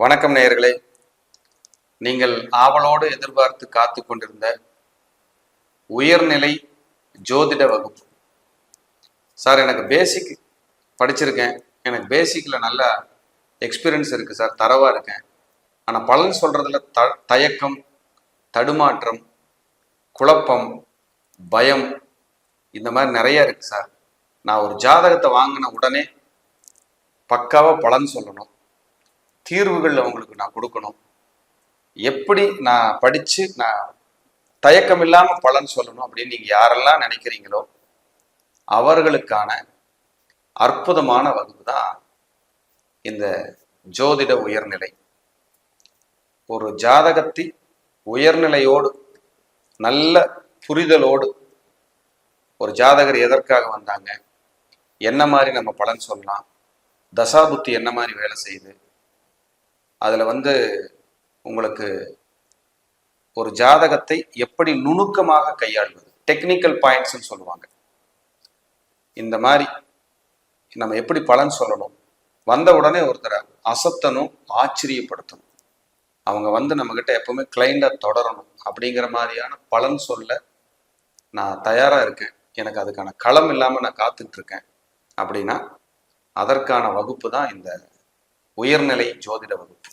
வணக்கம் நேயர்களே. நீங்கள் ஆவலோடு எதிர்பார்த்து காத்து கொண்டிருந்த உயர்நிலை ஜோதிட வகுப்பு. சார் எனக்கு பேசிக் படிச்சிருக்கேன். எனக்கு பேசிக்கில் நல்லா எக்ஸ்பீரியன்ஸ் இருக்குது சார். தரவாக இருக்கேன். ஆனால் பலன் சொல்கிறதுல த தயக்கம் தடுமாற்றம் குழப்பம் பயம் இந்த மாதிரி நிறைய இருக்குது சார். நான் ஒரு ஜாதகத்தை வாங்கின உடனே பக்காவாக பலன் சொல்லணும். தீர்வுகள் அவங்களுக்கு நான் கொடுக்கணும். எப்படி நான் படித்து நான் தயக்கம் இல்லாமல் பலன் சொல்லணும் அப்படின்னு நீங்கள் யாரெல்லாம் நினைக்கிறீங்களோ அவர்களுக்கான அற்புதமான வகுப்பு தான் இந்த ஜோதிட உயர்நிலை. ஒரு ஜாதகத்தை உயர்நிலையோடு நல்ல புரிதலோடு ஒரு ஜாதகர் எதற்காக வந்தாங்க என்ன மாதிரி நம்ம பலன் சொல்லலாம் தசாபுத்தி என்ன மாதிரி வேலை செய்யுது அதில் வந்து உங்களுக்கு ஒரு ஜாதகத்தை எப்படி நுணுக்கமாக கையாள்வது? டெக்னிக்கல் பாயிண்ட்ஸ்னு சொல்லுவாங்க. இந்த மாதிரி நம்ம எப்படி பலன் சொல்லணும்? வந்த உடனே ஒருத்தரை அசத்தணும் ஆச்சரியப்படுத்தணும். அவங்க வந்து நம்மக்கிட்ட எப்பவுமே கிளைண்டாக தொடரணும் அப்படிங்கிற மாதிரியான பலன் சொல்ல நான் தயாராக இருக்கேன். எனக்கு அதுக்கான களம் இல்லாமல் நான் காத்துட்ருக்கேன் அப்படின்னா அதற்கான வகுப்பு தான் இந்த உயர்நிலை ஜோதிட வகுப்பு.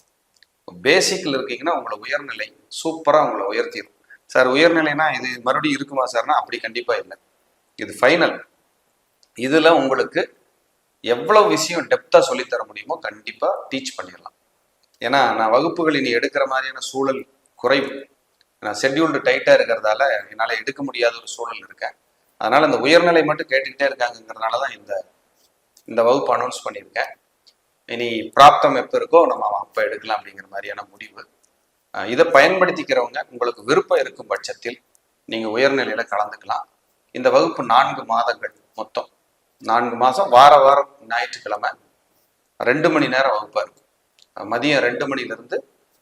பேசிக்கில் இருக்கீங்கன்னா உங்களை உயர்நிலை சூப்பராக உங்களை உயர்த்திடும் சார் உயர்நிலைனா இது மறுபடியும் இருக்குமா சார்னா அப்படி கண்டிப்பாக இல்லை. இது ஃபைனல் இதில் உங்களுக்கு எவ்வளோ விஷயம் டெப்த்தாக சொல்லித்தர முடியுமோ கண்டிப்பாக டீச் பண்ணிடலாம் ஏன்னா நான் வகுப்புகள் இனி எடுக்கிற மாதிரியான சூழல் குறைவு. நான் ஷெட்யூல்டு டைட்டாக இருக்கிறதால என்னால் எடுக்க முடியாத ஒரு சூழல் இருக்கேன். அதனால் இந்த உயர்நிலை மட்டும் கேட்டுக்கிட்டே இருக்காங்கிறதுனால தான் இந்த இந்த வகுப்பு அனௌன்ஸ் பண்ணியிருக்கேன். இனி பிராப்தம் எப்போ இருக்கோ நம்ம அப்போ எடுக்கலாம் அப்படிங்கிற மாதிரியான முடிவு. இதை பயன்படுத்திக்கிறவங்க உங்களுக்கு விருப்பம் இருக்கும் பட்சத்தில் நீங்கள் உயர்நிலையில கலந்துக்கலாம். இந்த வகுப்பு நான்கு மாதங்கள் மொத்தம். நான்கு மாதம் வார வாரம் ஞாயிற்றுக்கிழமை ரெண்டு மணி நேரம் வகுப்பாக இருக்கும். மதியம் ரெண்டு மணிலேருந்து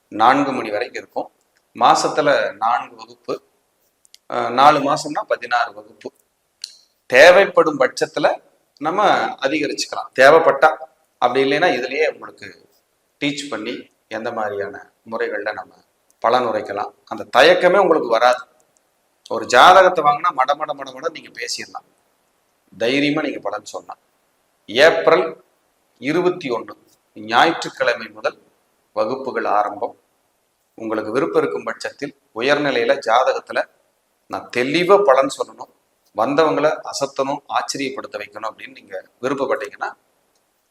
நான்கு மணி வரைக்கும் இருக்கும். மாசத்துல நான்கு வகுப்பு. அஹ் நாலு மாசம்னா பதினாறு வகுப்பு. தேவைப்படும் பட்சத்துல நம்ம அதிகரிச்சுக்கலாம். தேவைப்பட்டா அப்படி இல்லைன்னா இதுலேயே உங்களுக்கு டீச் பண்ணி எந்த மாதிரியான முறைகளில் நம்ம பலன் உரைக்கலாம் அந்த தயக்கமே உங்களுக்கு வராது. ஒரு ஜாதகத்தை வாங்கினா மட மட மட மட நீங்கள் பேசிடலாம். தைரியமாக நீங்கள் பலன் சொன்னால் ஏப்ரல் இருபத்தி ஒன்று ஞாயிற்றுக்கிழமை முதல் வகுப்புகள் ஆரம்பம். உங்களுக்கு விருப்பம் இருக்கும் பட்சத்தில் உயர்நிலையில் ஜாதகத்தில் நான் தெளிவாக பலன் சொல்லணும். வந்தவங்களை அசத்தணும் ஆச்சரியப்படுத்த வைக்கணும் அப்படின்னு நீங்கள் விருப்பப்பட்டீங்கன்னா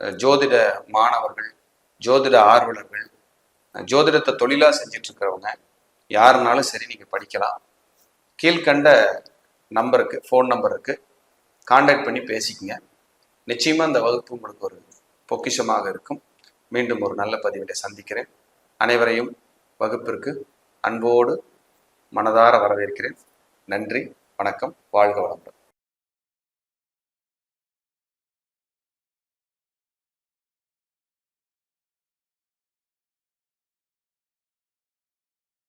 ஜோதிட மாணவர்கள் ஜோதிட ஆர்வலர்கள் ஜோதிடத்தை தொழிலாக செஞ்சுட்டு இருக்கிறவங்க யாருனாலும் சரி நீங்கள் படிக்கலாம். கீழ்கண்ட நம்பருக்கு ஃபோன் நம்பருக்கு காண்டாக்ட் பண்ணி பேசிக்கங்க. நிச்சயமாக இந்த வகுப்பு உங்களுக்கு ஒரு பொக்கிஷமாக இருக்கும். மீண்டும் ஒரு நல்ல பதிவிலை சந்திக்கிறேன். அனைவரையும் வகுப்பிற்கு அன்போடு மனதார வரவேற்கிறேன். நன்றி வணக்கம் வாழ்க வளமுடன்.